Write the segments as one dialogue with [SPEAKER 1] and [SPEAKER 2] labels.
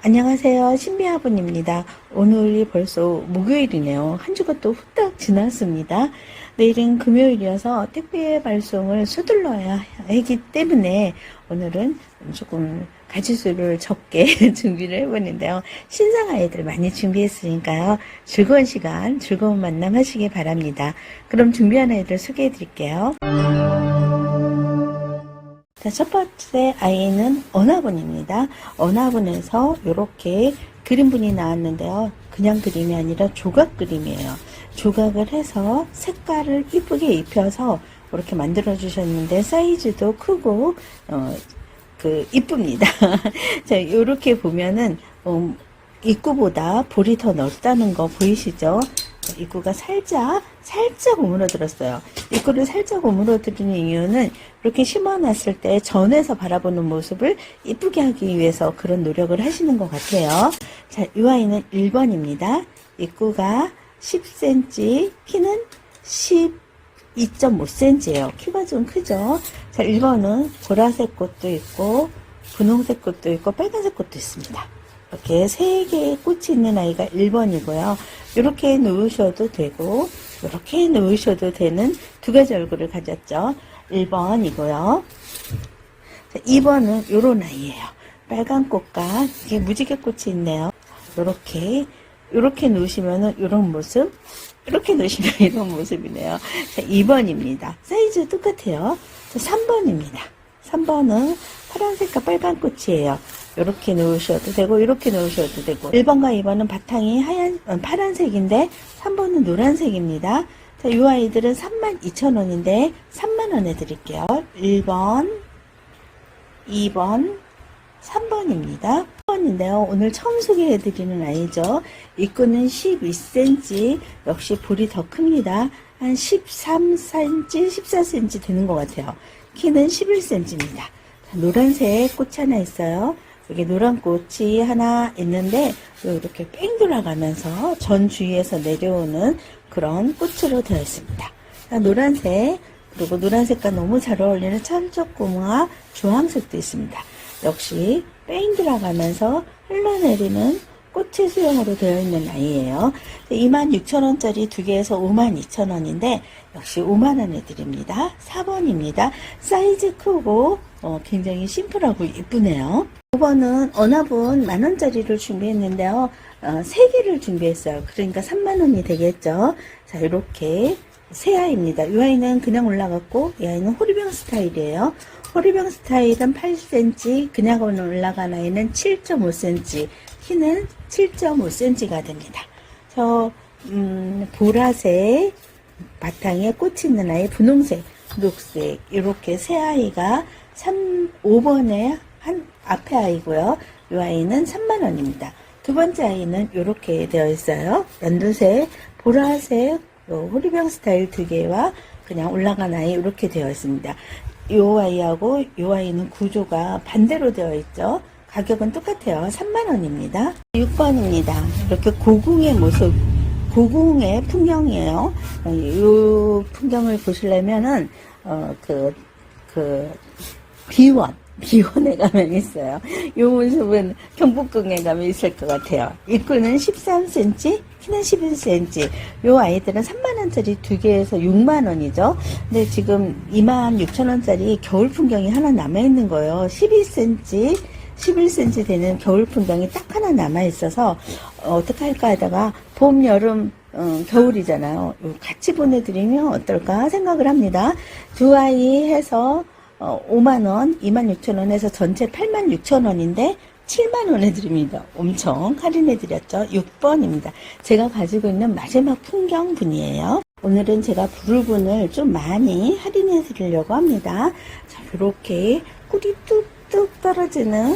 [SPEAKER 1] 안녕하세요. 신비아분입니다. 오늘이 벌써 목요일이네요. 한 주가 또 후딱 지났습니다. 내일은 금요일이어서 택배 발송을 서둘러야 하기 때문에 오늘은 조금 가지수를 적게 준비를 해보는데요. 신상 아이들 많이 준비했으니까요. 즐거운 시간, 즐거운 만남 하시기 바랍니다. 그럼 준비한 아이들 소개해 드릴게요. 자, 첫 번째 아이는 언화분입니다. 언화분에서 이렇게 그림분이 나왔는데요. 그냥 그림이 아니라 조각 그림이에요. 조각을 해서 색깔을 이쁘게 입혀서 이렇게 만들어 주셨는데 사이즈도 크고 어, 그 이쁩니다. 자, 이렇게 보면은 음, 입구보다 볼이 더 넓다는 거 보이시죠? 입구가 살짝 살짝 오므러들었어요. 입구를 살짝 오므러뜨리는 이유는 이렇게 심어놨을 때 전에서 바라보는 모습을 이쁘게 하기 위해서 그런 노력을 하시는 것 같아요. 자, 이 아이는 1번입니다. 입구가 10cm, 키는 12.5cm예요. 키가 좀 크죠? 자, 1번은 보라색 꽃도 있고 분홍색 꽃도 있고 빨간색 꽃도 있습니다. 이렇게 세 개의 꽃이 있는 아이가 1번이고요. 이렇게 놓으셔도 되고 이렇게 놓으셔도 되는 두 가지 얼굴을 가졌죠. 1번이고요. 2번은 요런 아이예요. 빨간 꽃과 이게 무지개 꽃이 있네요. 이렇게 이렇게 놓으시면은 이런 모습 이렇게 놓으시면 이런 모습이네요. 자, 2번입니다. 사이즈 똑같아요. 자, 3번입니다. 3번은 파란색과 빨간 꽃이에요. 이렇게 놓으셔도 되고 이렇게 놓으셔도 되고 1번과 2번은 바탕이 하얀 어, 파란색인데 3번은 노란색입니다. 자, 이 아이들은 32,000원인데 3만원에 드릴게요. 1번 2번 3번입니다. 3번인데요. 오늘 처음 소개해드리는 아이죠. 입구는 12cm, 역시 볼이 더 큽니다. 한 13cm, 14cm 되는 것 같아요. 키는 11cm입니다. 노란색 꽃이 하나 있어요. 여기 노란 꽃이 하나 있는데 이렇게 뺑 돌아가면서 전 주위에서 내려오는 그런 꽃으로 되어 있습니다. 노란색 그리고 노란색과 너무 잘 어울리는 찰떡고무와 주황색도 있습니다. 역시 뺑 들어가면서 흘러내리는 꽃의 수영으로 되어 있는 아이예요. 26,000원짜리 두 개에서 52,000원인데 역시 5만원에 드립니다. 4번입니다. 사이즈 크고 어, 굉장히 심플하고 이쁘네요. 5번은 어나분 만원짜리를 준비했는데요. 어, 3개를 준비했어요. 그러니까 3만원이 되겠죠. 자 이렇게 새 아이입니다. 이 아이는 그냥 올라갔고 이 아이는 호리병 스타일이에요. 호리병 스타일은 8cm, 그냥 올라간 아이는 7.5cm, 키는 7.5cm가 됩니다. 저 음, 보라색 바탕에 꽃이 있는 아이, 분홍색, 녹색 이렇게 세 아이가 3, 5번에 한 앞에 아이고요. 이 아이는 3만 원입니다. 두 번째 아이는 이렇게 되어 있어요. 연두색, 보라색, 요 호리병 스타일 두 개와 그냥 올라간 아이 이렇게 되어 있습니다. 이 아이하고 이 아이는 구조가 반대로 되어 있죠. 가격은 똑같아요. 3만원입니다. 6번입니다. 이렇게 고궁의 모습, 고궁의 풍경이에요. 어, 이 풍경을 보시려면은, 어, 그, 그, 비원, 비원에 가면 있어요. 이 모습은 경복궁에 가면 있을 것 같아요. 입구는 13cm, 키는 11cm. 이 아이들은 3만원짜리 두 개에서 6만원이죠. 근데 지금 26,000원짜리 겨울 풍경이 하나 남아있는 거예요. 12cm, 11cm 되는 겨울 풍경이 딱 하나 남아 있어서, 어, 어떻게 할까 하다가 봄, 여름, 어, 겨울이잖아요. 같이 보내드리면 어떨까 생각을 합니다. 두 아이 해서 어, 5만원, 26,000원 해서 전체 86,000원인데 7만원에 드립니다. 엄청 할인해드렸죠. 6번입니다. 제가 가지고 있는 마지막 풍경분이에요. 오늘은 제가 부르분을 좀 많이 할인해 드리려고 합니다. 자, 이렇게 꿀이 뚝 뚝 떨어지는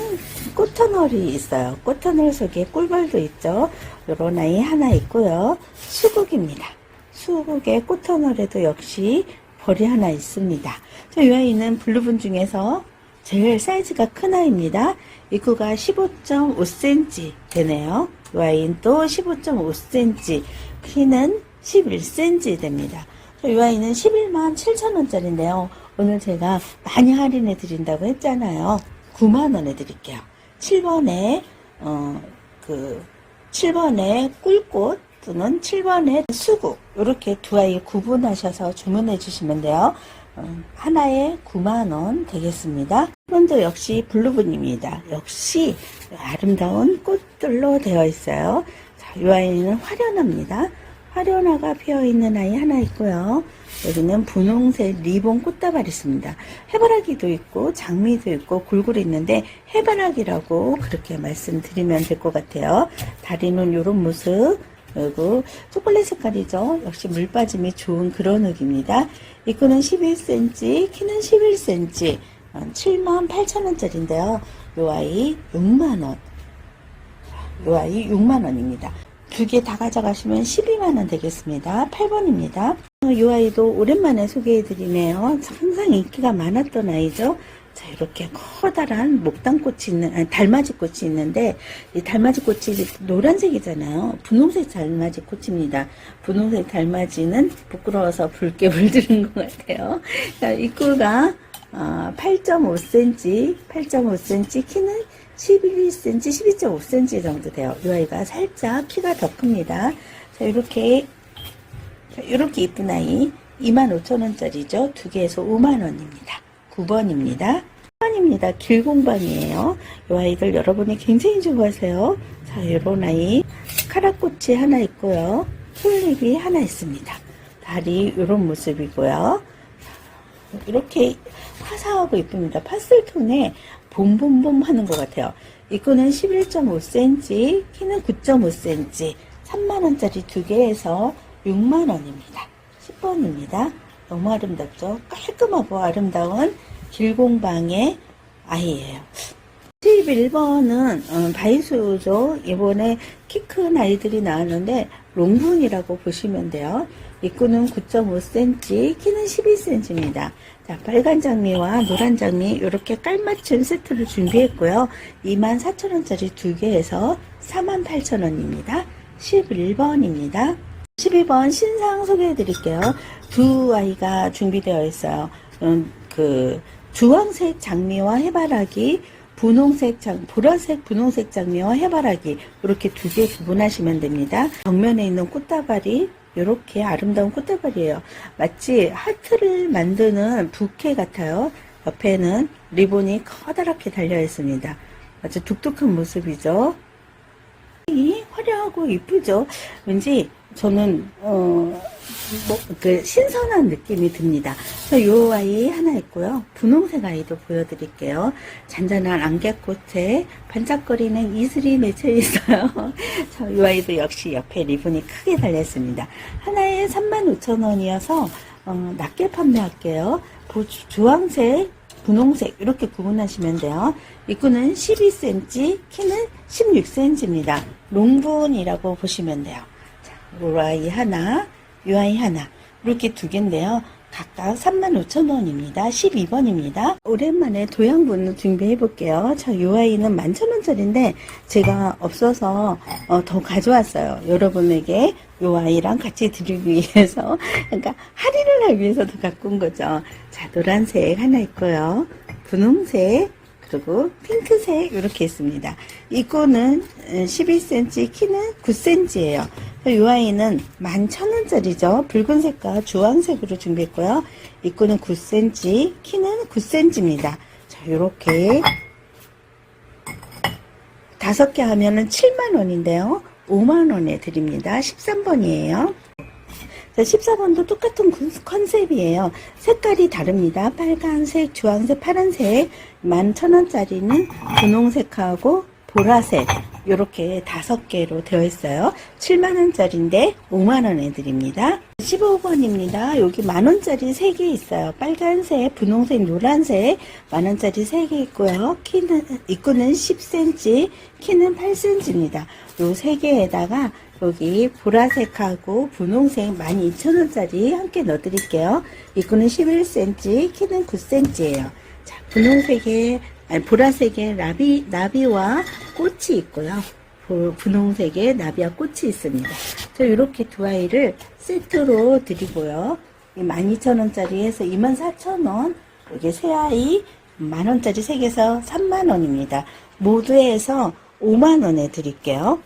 [SPEAKER 1] 꽃터널이 있어요. 꽃터널 속에 꿀벌도 있죠. 요런 아이 하나 있고요. 수국입니다. 수국의 꽃터널에도 역시 벌이 하나 있습니다. 이 아이는 블루분 중에서 제일 사이즈가 큰 아이입니다. 입구가 15.5cm 되네요. 이 아이는 또 15.5cm, 키는 11cm 됩니다. 이 아이는 11만 7천원짜리인데요. 오늘 제가 많이 할인해 드린다고 했잖아요. 9만원에 드릴게요. 7번에 어, 그 7번에 꿀꽃 또는 7번에 수국 이렇게 두 아이 구분하셔서 주문해 주시면 돼요. 어, 하나에 9만원 되겠습니다. 이번도 역시 블루분입니다. 역시 아름다운 꽃들로 되어 있어요. 자, 이 아이는 화련합니다. 화련화가 피어 있는 아이 하나 있고요. 여기는 분홍색 리본 꽃다발 있습니다. 해바라기도 있고 장미도 있고 골고루 있는데 해바라기라고 그렇게 말씀드리면 될 것 같아요. 다리는 이런 모습 그리고 초콜릿 색깔이죠. 역시 물 빠짐이 좋은 그런 흙입니다. 입구는 11cm, 키는 11cm, 7만 8천 원짜리인데요. 요 아이 6만 원. 요 아이 6만 원입니다. 두 개 다 가져가시면 12만 원 되겠습니다. 8번입니다. 이 아이도 오랜만에 소개해드리네요. 항상 인기가 많았던 아이죠. 자, 이렇게 커다란 목단꽃이 있는, 아니, 달맞이 꽃이 있는데, 이 달맞이 꽃이 노란색이잖아요. 분홍색 달맞이 꽃입니다. 분홍색 달맞이는 부끄러워서 붉게 물드는 것 같아요. 자, 입구가, 어, 8.5cm, 8.5cm, 키는 11cm, 12.5cm 정도 돼요. 이 아이가 살짝 키가 더 큽니다. 자, 이렇게, 이렇게 이쁜 아이, 25,000원짜리죠. 두 개에서 5만원입니다. 9번입니다. 9번입니다. 길공방이에요. 이 아이들 여러분이 굉장히 좋아하세요. 자, 이런 아이. 카라꽃이 하나 있고요. 튤립이 하나 있습니다. 다리 이런 모습이고요. 이렇게 화사하고 이쁩니다. 파슬톤에 봄봄봄 하는 것 같아요. 이거는 11.5cm, 키는 9.5cm, 3만원짜리 두 개에서 6만원입니다. 10번입니다. 너무 아름답죠? 깔끔하고 아름다운 길공방의 아이예요. 11번은 어, 바이수죠. 이번에 키 큰 아이들이 나왔는데 롱분이라고 보시면 돼요. 입구는 9.5cm, 키는 12cm입니다. 자, 빨간 장미와 노란 장미 이렇게 깔맞춤 세트를 준비했고요. 24,000원짜리 두 개에서 48,000원입니다. 11번입니다. 12번 신상 소개해 드릴게요. 두 아이가 준비되어 있어요. 음, 그 주황색 장미와 해바라기, 분홍색 장, 보라색 분홍색 장미와 해바라기 이렇게 두 개 구분하시면 됩니다. 정면에 있는 꽃다발이 이렇게 아름다운 꽃다발이에요. 마치 하트를 만드는 부케 같아요. 옆에는 리본이 커다랗게 달려 있습니다. 아주 독특한 모습이죠. 이 화려하고 이쁘죠. 왠지 저는 어 뭐 그 신선한 느낌이 듭니다. 저요 아이 하나 있고요. 분홍색 아이도 보여드릴게요. 잔잔한 안개꽃에 반짝거리는 이슬이 맺혀 있어요. 저요 아이도 역시 옆에 리본이 크게 달려 있습니다. 하나에 35,000원이어서 어, 낮게 판매할게요. 보- 주황색 분홍색 이렇게 구분하시면 돼요. 입구는 12cm, 키는 16cm입니다. 롱분이라고 보시면 돼요. 아이 하나, 요 아이 하나 이렇게 두 개인데요. 각각 35,000원입니다. 12번입니다. 오랜만에 도양분을 준비해 볼게요. 자, 요 아이는 11,000원짜리인데 제가 없어서 어, 더 가져왔어요. 여러분에게 요 아이랑 같이 드리기 위해서 그러니까 할인을 하기 위해서 더 갖고 온 거죠. 자, 노란색 하나 있고요. 분홍색 그리고 핑크색 이렇게 있습니다. 이거는 11cm, 키는 9cm예요. 이 아이는 11,000원짜리죠. 붉은색과 주황색으로 준비했고요. 이거는 9cm, 키는 9cm입니다. 자, 이렇게 다섯 개 하면은 7만 원인데요. 5만 원에 드립니다. 13번이에요. 자, 14번도 똑같은 군- 컨셉이에요. 색깔이 다릅니다. 빨간색, 주황색, 파란색. 11,000원짜리는 분홍색하고 보라색. 이렇게 다섯 개로 되어 있어요. 7만원짜리인데 5만원에 드립니다. 15번입니다. 여기 만원짜리 3개 있어요. 빨간색, 분홍색, 노란색. 만원짜리 3개 있고요. 키는, 입구는 10cm, 키는 8cm입니다. 요 3개에다가 여기 보라색하고 분홍색 12,000원짜리 함께 넣어드릴게요. 입구는 11cm, 키는 9cm예요. 자, 분홍색에, 아니, 보라색에 나비, 나비와 꽃이 있고요. 보- 분홍색에 나비와 꽃이 있습니다. 저 이렇게 두 아이를 세트로 드리고요. 12,000원짜리 해서 24,000원. 여기 세 아이 만원짜리 세 개에서 3만원입니다. 모두 해서 5만원에 드릴게요.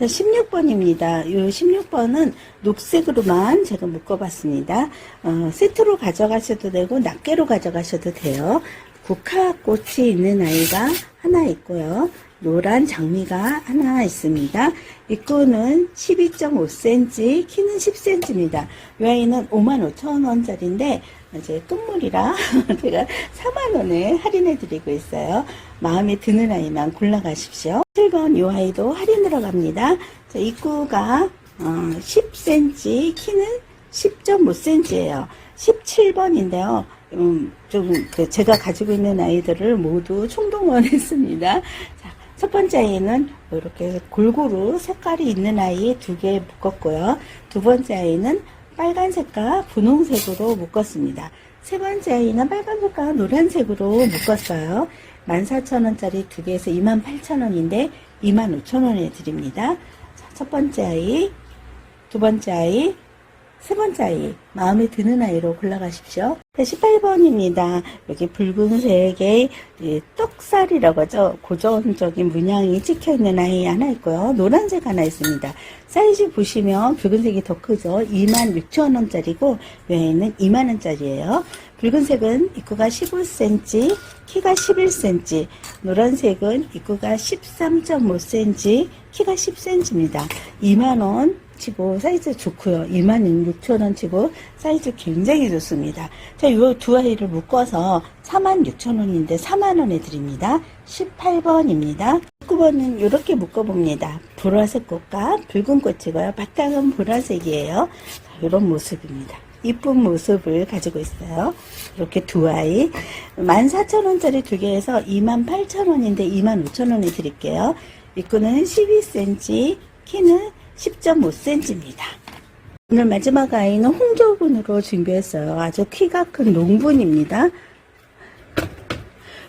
[SPEAKER 1] 16번입니다. 이 16번은 녹색으로만 제가 묶어봤습니다. 어, 세트로 가져가셔도 되고 낱개로 가져가셔도 돼요. 국화꽃이 있는 아이가 하나 있고요. 노란 장미가 하나 있습니다. 입구는 12.5cm, 키는 10cm입니다. 이 아이는 55,000원짜리인데 이제 끝물이라 제가 4만원에 할인해드리고 있어요. 마음에 드는 아이만 골라가십시오. 7번 이 아이도 할인으로 갑니다. 자, 입구가 어, 10cm, 키는 10.5cm예요. 17번인데요. 음, 좀, 그, 제가 가지고 있는 아이들을 모두 총동원했습니다. 자, 첫 번째 아이는 이렇게 골고루 색깔이 있는 아이 두 개 묶었고요. 두 번째 아이는 빨간색과 분홍색으로 묶었습니다. 세 번째 아이는 빨간색과 노란색으로 묶었어요. 14,000원짜리 두 개에서 28,000원인데 25,000원에 드립니다. 자, 첫 번째 아이, 두 번째 아이, 세 번째 아이, 마음에 드는 아이로 골라가십시오. 18번입니다. 여기 붉은색의 이 떡살이라고 하죠. 고전적인 문양이 찍혀있는 아이 하나 있고요. 노란색 하나 있습니다. 사이즈 보시면 붉은색이 더 크죠. 26,000원짜리고 외에는 2만원짜리예요. 붉은색은 입구가 15cm, 키가 11cm, 노란색은 입구가 13.5cm, 키가 10cm입니다. 2만원 치고 사이즈 좋고요. 26,000원 치고 사이즈 굉장히 좋습니다. 자, 이두 아이를 묶어서 46,000원인데 4만원에 드립니다. 18번입니다. 19번은 이렇게 묶어봅니다. 보라색 꽃과 붉은 꽃이고요. 바탕은 보라색이에요. 이런 모습입니다. 이쁜 모습을 가지고 있어요. 이렇게 두 아이. 14,000원짜리 두 개에서 28,000원인데 25,000원에 드릴게요. 입구는 12cm, 키는 10.5cm입니다. 오늘 마지막 아이는 홍조분으로 준비했어요. 아주 키가 큰 농분입니다.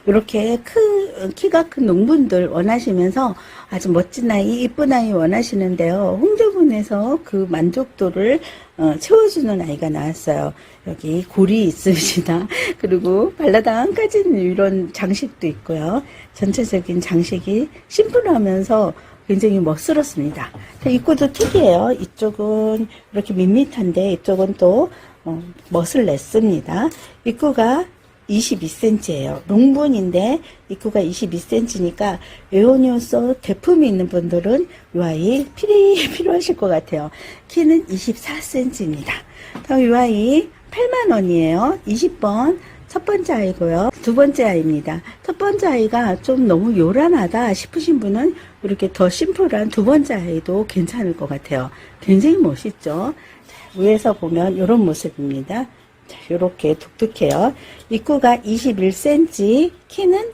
[SPEAKER 1] 이렇게 큰, 키가 큰 농분들 원하시면서 아주 멋진 아이, 이쁜 아이 원하시는데요. 홍조분에서 그 만족도를 어, 채워주는 아이가 나왔어요. 여기 골이 있습니다. 그리고 발라당 한가지는 이런 장식도 있고요. 전체적인 장식이 심플하면서 굉장히 멋스럽습니다. 자, 입구도 특이해요. 이쪽은 이렇게 밋밋한데 이쪽은 또 어, 멋을 냈습니다. 입구가 22cm예요. 농분인데 입구가 22cm니까 에오니오소 대품이 있는 분들은 이 아이 필히 필요하실 것 같아요. 키는 24cm입니다. 다음 이 아이 8만원이에요. 20번 첫 번째 아이고요. 두 번째 아이입니다. 첫 번째 아이가 좀 너무 요란하다 싶으신 분은 이렇게 더 심플한 두 번째 아이도 괜찮을 것 같아요. 굉장히 멋있죠? 자, 위에서 보면 이런 모습입니다. 자, 이렇게 독특해요. 입구가 21cm, 키는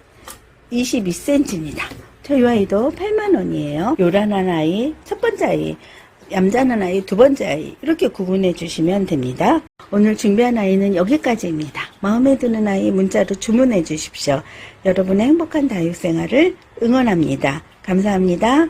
[SPEAKER 1] 22cm입니다. 저이 아이도 8만원이에요. 요란한 아이, 첫 번째 아이, 얌전한 아이, 두 번째 아이 이렇게 구분해 주시면 됩니다. 오늘 준비한 아이는 여기까지입니다. 마음에 드는 아이 문자로 주문해 주십시오. 여러분의 행복한 다육 생활을 응원합니다. 감사합니다.